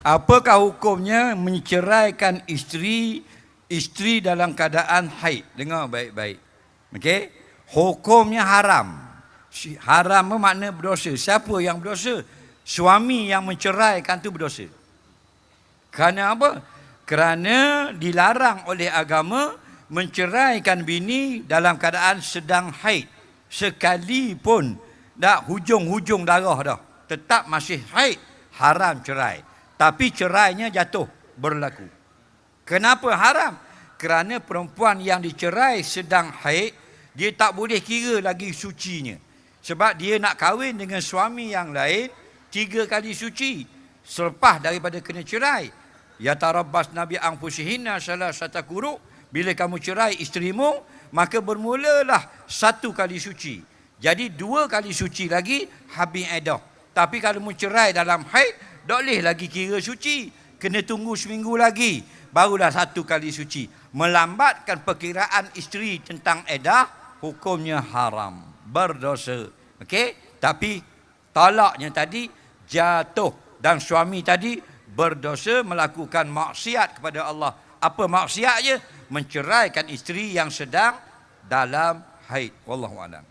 Apakah hukumnya menceraikan isteri isteri dalam keadaan haid? Dengar baik-baik. Okey? Hukumnya haram. Haram bermakna berdosa. Siapa yang berdosa? Suami yang menceraikan tu berdosa. Kerana apa? Kerana dilarang oleh agama menceraikan bini dalam keadaan sedang haid. Sekalipun dah hujung-hujung darah dah. Tetap masih haid. Haram cerai. Tapi cerainya jatuh berlaku. Kenapa haram? Kerana perempuan yang dicerai sedang haid, dia tak boleh kira lagi sucinya. Sebab dia nak kahwin dengan suami yang lain, tiga kali suci. Selepas daripada kena cerai. Ya tarabbas Nabi angfusihinna salah satu kuruk. Bila kamu cerai isterimu, maka bermulalah satu kali suci. Jadi dua kali suci lagi habis edah. Tapi kalau mu cerai dalam haid, tak boleh lagi kira suci. Kena tunggu seminggu lagi. Barulah satu kali suci. Melambatkan perkiraan isteri tentang edah, hukumnya haram. Berdosa. Okey? Tapi talaknya tadi jatuh. Dan suami tadi berdosa melakukan maksiat kepada Allah. Apa maksiatnya? Menceraikan isteri yang sedang dalam haid. Wallahualam.